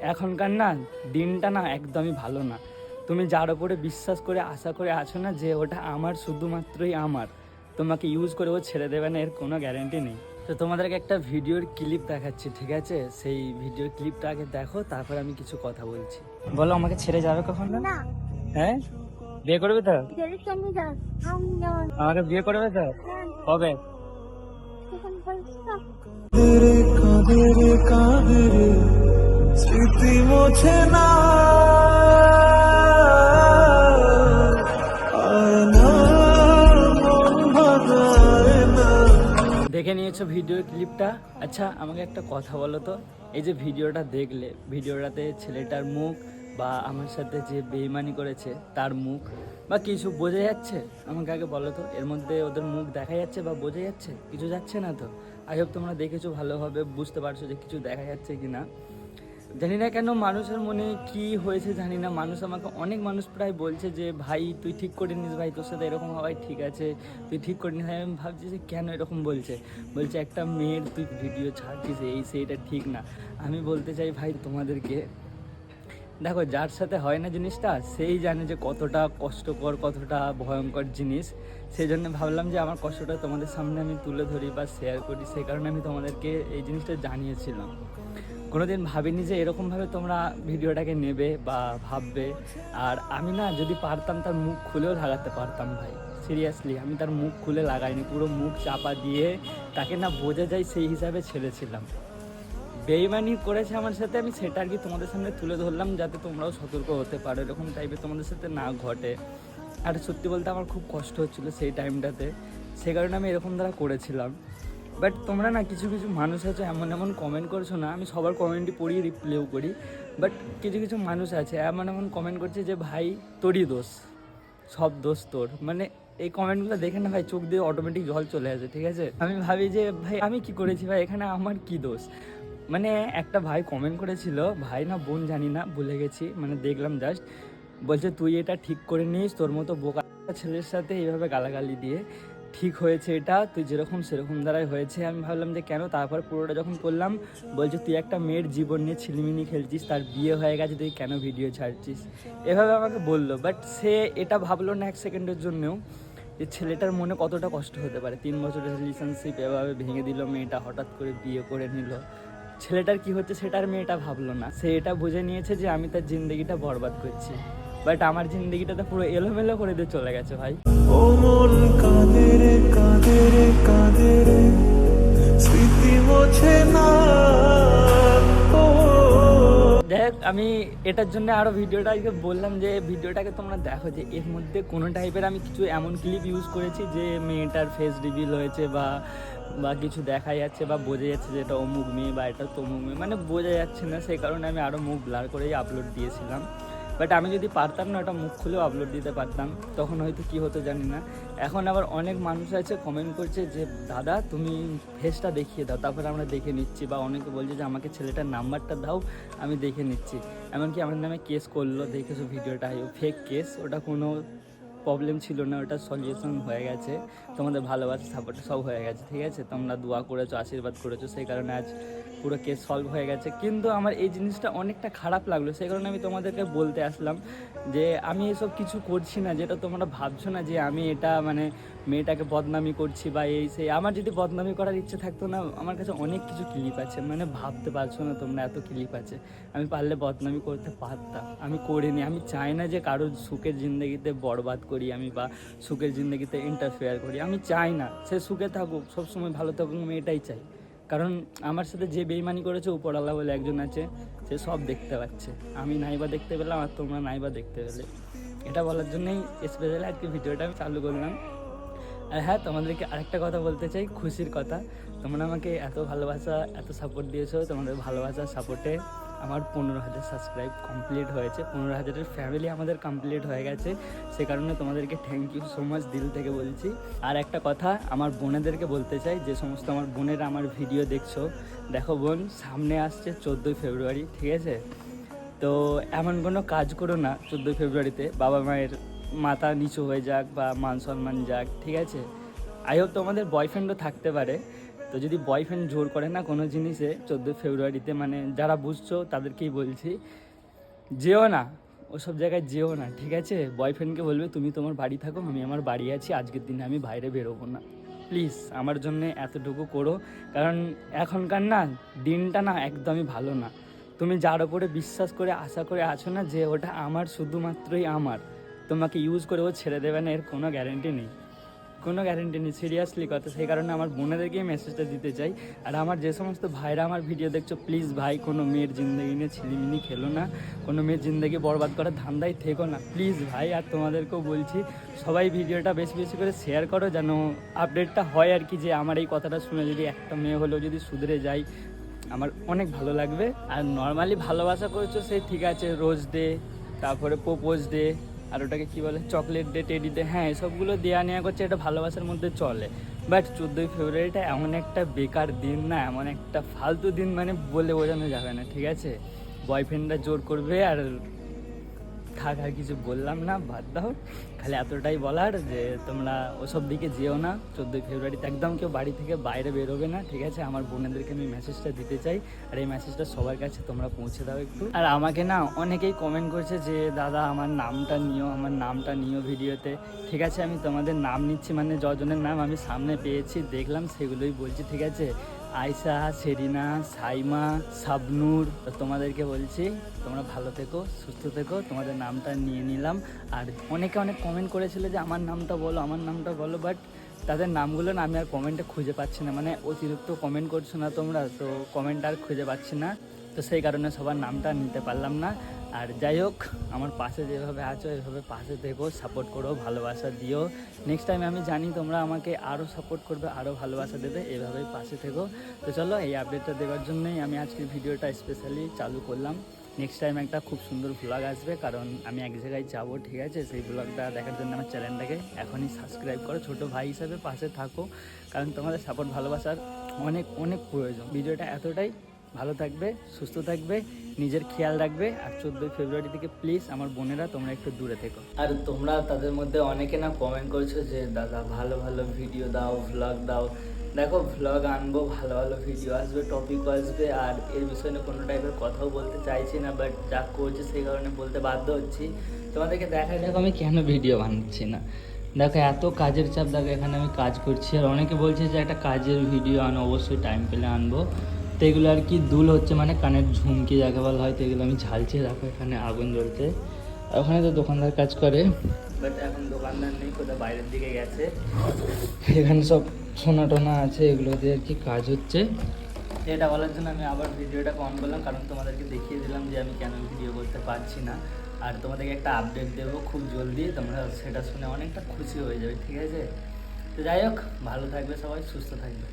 এখনকার না দিনটা না একদমই ভালো না। তুমি যার ওপরে বিশ্বাস করে আশা করে আছো না যে ওটা আমার শুধুমাত্রই আমার তোমাকে ইউজ করে ও ছেড়ে দেবে না এর কোনো গ্যারেন্টি নেই। তো তোমাদেরকে একটা ভিডিওর ক্লিপ দেখাচ্ছি ঠিক আছে? সেই ভিডিওর ক্লিপটা আগে দেখো তারপর আমি কিছু কথা বলছি। বলো আমাকে ছেড়ে যাবে কখন? না। হ্যাঁ? বিয়ে করবে তো? আমাকে বিয়ে করবে তো? বলছি না কাঁদরে কাঁদরে স্মৃতি না। দেখে নিয়েছো ভিডিওর ক্লিপটা আচ্ছা আমাকে একটা কথা বলো তো। এই যে ভিডিওটা দেখলে ভিডিওটাতে ছেলেটার মুখ বা আমার সাথে যে বেইমানি করেছে, তার মুখ বা কিছু বোঝা যাচ্ছে? আমাকে আগে বলো তো, এর মধ্যে ওদের মুখ দেখা যাচ্ছে বা বোঝা যাচ্ছে? কিছু যাচ্ছে না তো? আই হোপ তোমরা দেখেছ ভালোভাবে, বুঝতে পারছ যে কিছু দেখা যাচ্ছে কি না জানি না কেন মানুষের মনে কি হয়েছে জানি না। মানুষ আমাকে অনেক মানুষ প্রায় বলছে যে, ভাই, তুই ঠিক করে নিস ভাই, তোর সাথে এরকম হওয়াই ঠিক আছে। তুই ঠিক করে নিস। আমি ভাবছি যে, কেন এরকম বলছে? বলছে, একটা মেয়ের তুই ভিডিও ছাড়ছিস, এই সেইটা ঠিক না। আমি বলতে চাই, ভাই, তোমাদেরকে, দেখো, যার সাথে হয় না জিনিসটা, সেই জানে যে কতটা কষ্টকর, কতটা ভয়ঙ্কর জিনিস। সেই জন্য ভাবলাম যে, আমার কষ্টটা তোমাদের সামনে আমি তুলে ধরি বা শেয়ার করি। সেই কারণে আমি তোমাদেরকে এই জিনিসটা জানিয়েছিলাম। কোনোদিন ভাবিনি যে এরকমভাবে তোমরা ভিডিওটাকে নেবে বা ভাববে। আর আমি না যদি পারতাম তার মুখ খুলেও লাগাতে পারতাম ভাই। সিরিয়াসলি আমি তার মুখ খুলে লাগাইনি, পুরো মুখ চাপা দিয়ে তাকে না বোঝা যায় সেই হিসাবে ছেড়েছিলাম। বেইমানি করেছে আমার সাথে, আমি সেটা আর কি তোমাদের সামনে তুলে ধরলাম যাতে তোমরাও সতর্ক হতে পারো, এরকম টাইপের তোমাদের সাথে না ঘটে। আর সত্যি বলতে আমার খুব কষ্ট হচ্ছিল সেই টাইমটাতে সে কারণে আমি এরকম দ্বারা করেছিলাম। বাট তোমরা না কিছু কিছু মানুষ আছে, এমন এমন কমেন্ট করছ না, আমি সবার কমেন্টই পড়ি রিপ্লেও করি। বাট কিছু কিছু মানুষ আছে, এমন এমন কমেন্ট করছে যে, ভাই, তোরই দোষ। সব দোষ তোর। মানে এই কমেন্টগুলো দেখে না ভাই, চোখ দিয়ে অটোমেটিক জল চলে আসে, ঠিক আছে? আমি ভাবি যে, ভাই, আমি কি করেছি? ভাই, এখানে আমার কি দোষ? মানে একটা ভাই কমেন্ট করেছিল, ভাই না বোন জানি না, ভুলে গেছি মানে দেখলাম জাস্ট বলছে, তুই এটা ঠিক করে নিস, তোর মতো বোকা ছেলের সাথে এইভাবে গালাগালি দিয়ে। ঠিক হয়েছে এটা, তুই যেরকম সেরকম দ্বারাই হয়েছে। আমি ভাবলাম যে কেন? তারপর পুরোটা যখন করলাম, বলছে, তুই একটা মেয়ের জীবন নিয়ে ছিলিমিনি খেলছিস, তার বিয়ে হয়ে গেছে, তুই কেন ভিডিও ছাড়ছিস? এভাবে আমাকে বলল বাট সে এটা ভাবলো না এক সেকেন্ডের জন্যও, যে ছেলেটার মনে কতটা কষ্ট হতে পারে। তিন বছরের রিলেশনশিপ এভাবে ভেঙে দিল মেয়েটা, হঠাৎ করে বিয়ে করে নিল। ছেলেটার কি হচ্ছে সেটার মেয়েটা ভাবলো না। সে এটা বুঝে নিয়েছে যে আমি তার জিন্দগিটা বরবাদ করছি। বাট আমার জিন্দগিটা তো পুরো এলোমেলো করে দিয়ে চলে গেছে ভাই। ও মন কাঁদরে কাঁদরে স্মৃতি মোছে না দেখ আমি এটার জন্য আরও ভিডিওটা আজকে বললাম যে ভিডিওটাকে তোমরা দেখো যে এর মধ্যে কোনো টাইপের আমি কিছু এমন ক্লিপ ইউজ করেছি যে মেয়েটার ফেস রিভিল হয়েছে বা বা কিছু দেখা যাচ্ছে বা বোঝা যাচ্ছে যে এটা অমুক মেয়ে বা এটা তমুক মেয়ে। মানে বোঝা যাচ্ছে না সেই কারণে আমি আরও মুখ ব্লার করেই আপলোড দিয়েছিলাম। বাট আমি যদি পারতাম না, ওটা মুখ খুলেও আপলোড দিতে পারতাম। তখন হয়তো কী হতো জানি না। এখন আবার অনেক মানুষ আছে কমেন্ট করছে যে, দাদা, তুমি ফেসটা দেখিয়ে দাও। তারপরে আমরা দেখে নিচ্ছি। বা অনেকে বলছে যে, আমাকে ছেলেটার নাম্বারটা দাও, আমি দেখে নিচ্ছি। এমনকি আমার নামে কেস করল, দেখেছ ভিডিওটা? ফেক কেস ওটা কোনো প্রবলেম ছিল না, ওটা সলিউশন হয়ে গেছে। তোমাদের ভালোবাসা সাপোর্ট সব হয়ে গেছে, ঠিক আছে? তোমরা দোয়া করেছ, আশীর্বাদ করেছ, সেই কারণে আজ পুরো কেস সলভ হয়ে গেছে। কিন্তু আমার এই জিনিসটা অনেকটা খারাপ লাগল, সেই কারণে আমি তোমাদেরকে বলতে আসলাম যে আমি এসব কিছু করছি না, যেটা তোমরা ভাবছ না যে আমি এটা মানে মেয়েটাকে বদনামি করছি বা এই সেই। আমার যদি বদনামি করার ইচ্ছে থাকতো না, আমার কাছে অনেক কিছু ক্লিপ আছে। মানে ভাবতে পারছ না তোমরা এত ক্লিপ আছে। আমি পারলে বদনামি করতে পারতাম। আমি করিনি। আমি চাই না যে কারোর সুখের জিন্দগিতে বরবাদ করি আমি বা সুখের জিন্দগিতে ইন্টারফেয়ার করি। আমি চাই না। সে সুখে থাকুক, সবসময় ভালো থাকুক আমি এটাই চাই। কারণ আমার সাথে যে বেইমানি করেছে উপরওয়ালা বলে একজন আছে, সে সব দেখতে পাচ্ছে। আমি নাইবা দেখতে পেলাম আর তোমরা নাইবা দেখতে পেলে। এটা বলার জন্যই স্পেশালি আজকে ভিডিওটা আমি চালু করলাম। আর হ্যাঁ তোমাদেরকে আরেকটা কথা বলতে চাই, খুশির কথা। তোমরা আমাকে এত ভালোবাসা, এত সাপোর্ট দিয়েছ, তোমাদের ভালোবাসা সাপোর্টে আমার পনেরো হাজার সাবস্ক্রাইব কমপ্লিট হয়েছে। পনেরো হাজারের ফ্যামিলি আমাদের কমপ্লিট হয়ে গেছে। সে কারণে তোমাদেরকে থ্যাংক ইউ সো মাচ দিল থেকে বলছি। আর একটা কথা, আমার বোনেদেরকে বলতে চাই, যে সমস্ত আমার বোনেরা আমার ভিডিও দেখছ, দেখো বোন, সামনে আসছে চোদ্দোই ফেব্রুয়ারি, ঠিক আছে? তো এমন কোনো কাজ করো না চোদ্দোই ফেব্রুয়ারিতে, বাবা মায়ের মাথা নিচু হয়ে যাক বা মান সম্মান যাক, ঠিক আছে? আই হোপ তোমাদের বয়ফ্রেন্ডও থাকতে পারে। তো যদি বয়ফ্রেন্ড জোর করে না কোনো জিনিসে, চোদ্দোই ফেব্রুয়ারিতে মানে যারা বুঝছ তাদেরকেই বলছি, যেও না, ওসব জায়গায় যেও না, ঠিক আছে? বয়ফ্রেন্ডকে বলবে, তুমি তোমার বাড়ি থাকো, আমি আমার বাড়ি আছি, আজকের দিনে আমি বাইরে বেরোবো না। প্লিজ আমার জন্য এতটুকু করো, কারণ এখনকার না দিনটা না একদমই ভালো না। তুমি যার ওপরে বিশ্বাস করে, আশা করে আছো না যে ওটা আমার, শুধুমাত্রই আমার, তোমাকে ইউজ করে ও ছেড়ে দেবে না, এর কোনো গ্যারেন্টি নেই। কোনো গ্যারেন্টি নেই সিরিয়াসলি কথা। সেই কারণে আমার বোনেদেরকেই মেসেজটা দিতে চাই। আর আমার যে সমস্ত ভাইরা আমার ভিডিও দেখছ প্লিজ ভাই, কোনো মেয়ের জিন্দগি নিয়ে ছিলিমিনি খেলো না। কোনো মেয়ের জিন্দগি বরবাদ করার ধান্দায় থেকো না। প্লিজ ভাই, আর তোমাদেরকেও বলছি, সবাই ভিডিওটা বেশি বেশি করে শেয়ার করো যেন আপডেটটা হয় আর কি, যে আমার এই কথাটা শুনে যদি একটা মেয়ে হলেও যদি সুধরে যায়, আমার অনেক ভালো লাগবে। আর নর্মালি ভালোবাসা করছ সেই ঠিক আছে রোজ ডে তারপরে প্রোপোজ ডে আর ওটাকে কি বলে চকলেট ডে টেডি ডে হ্যাঁ এসবগুলো দেওয়া নেওয়া করছে, এটা ভালোবাসার মধ্যে চলে। বাট চোদ্দোই ফেব্রুয়ারিটা এমন একটা বেকার দিন না, এমন একটা ফালতু দিন মানে বলে বোঝানো যাবে না, ঠিক আছে? বয়ফ্রেন্ডরা জোর করবে আর থাক, আর কিছু বললাম না, বাদ দাও। খালি এতটাই বলার যে তোমরা ওসব দিকে যেও না। চোদ্দোই ফেব্রুয়ারিতে একদম কেউ বাড়ি থেকে বাইরে বেরোবে না, ঠিক আছে? আমার বোনেদেরকে আমি মেসেজটা দিতে চাই, আর এই মেসেজটা সবার কাছে তোমরা পৌঁছে দাও একটু। আর আমাকে না অনেকেই কমেন্ট করছে যে, দাদা, আমার নামটা নিও, আমার নামটা নিও ভিডিওতে ঠিক আছে, আমি তোমাদের নাম নিচ্ছি মানে যজনের নাম আমি সামনে পেয়েছি, দেখলাম, সেগুলোই বলছি, ঠিক আছে? আয়সা সেরিনা, সাইমা, সাবনুর, তোমাদেরকে বলছি, তোমরা ভালো থেকো, সুস্থ থেকো, তোমাদের নামটা নিয়ে নিলাম। আর অনেকে অনেক কমেন্ট করেছিল যে, আমার নামটা বলো, আমার নামটা বলো বাট তাদের নামগুলো না আমি আর কমেন্টে খুঁজে পাচ্ছি না। মানে অতিরিক্ত কমেন্ট করছ না তোমরা, তো কমেন্ট আর খুঁজে পাচ্ছি না। তো সেই কারণে সবার নামটা নিতে পারলাম না। আর যাই হোক, আমার পাশে যেভাবে আছো, এভাবে পাশে থেকো সাপোর্ট করো, ভালোবাসা দিও। নেক্সট টাইম আমি জানি তোমরা আমাকে আরও সাপোর্ট করবে আরও ভালোবাসা দেবে, এভাবেই পাশে থেকো। তো চলো, এই আপডেটটা দেওয়ার জন্যই আমি আজকের ভিডিওটা স্পেশালি চালু করলাম। নেক্সট টাইম একটা খুব সুন্দর ব্লগ আসবে, কারণ আমি এক জায়গায় যাব, ঠিক আছে? সেই ব্লগটা দেখার জন্য আমার চ্যানেলটাকে এখনই সাবস্ক্রাইব করো। ছোটো ভাই হিসাবে পাশে থাকো, কারণ তোমাদের সাপোর্ট ভালোবাসার অনেক অনেক প্রয়োজন। ভিডিওটা এতটাই। ভালো থাকবে, সুস্থ থাকবে, নিজের খেয়াল রাখবে। আর চোদ্দোই ফেব্রুয়ারি থেকে প্লিজ আমার বোনেরা তোমরা একটু দূরে থেকো। আর তোমরা তাদের মধ্যে অনেকে না কমেন্ট করছ যে, দাদা, ভালো ভালো ভিডিও দাও ভ্লগ দাও। দেখো ভ্লগ আনব, ভালো ভালো ভিডিও আসবে টপিক আসবে। আর এর বিষয়ে কোনো টাইপের কথাও বলতে চাইছি না বাট যা করছি সেই কারণে বলতে বাধ্য হচ্ছি। তোমাদেরকে দেখাই, দেখো আমি কেন ভিডিও বানাচ্ছি না? দেখো, এত কাজের চাপ, দেখো, এখানে আমি কাজ করছি। আর অনেকে বলছে যে, একটা কাজের ভিডিও আনো, অবশ্যই টাইম পেলে আনব। তো এগুলো আর কি দুল হচ্ছে মানে কানের ঝুমকি যাকে বলা হয় তো এগুলো আমি ঝালছি রাখো এখানে আগুন জ্বলছে। আর ওখানে তো দোকানদার কাজ করে। বাট এখন দোকানদার নেই কোথাও বাইরের দিকে গেছে। এখানে সব সোনা টোনা আছে এগুলো দিয়ে আর কি কাজ হচ্ছে। এটা বলার জন্য আমি আবার ভিডিওটা অন করলাম কারণ তোমাদেরকে দেখিয়ে দিলাম যে আমি কেন ভিডিও করতে পারছি না। আর তোমাদেরকে একটা আপডেট দেবো খুব জলদি তোমরা সেটা শুনে অনেকটা খুশি হয়ে যাবে ঠিক আছে? তো যাই হোক ভালো থাকবে সবাই সুস্থ থাকবে।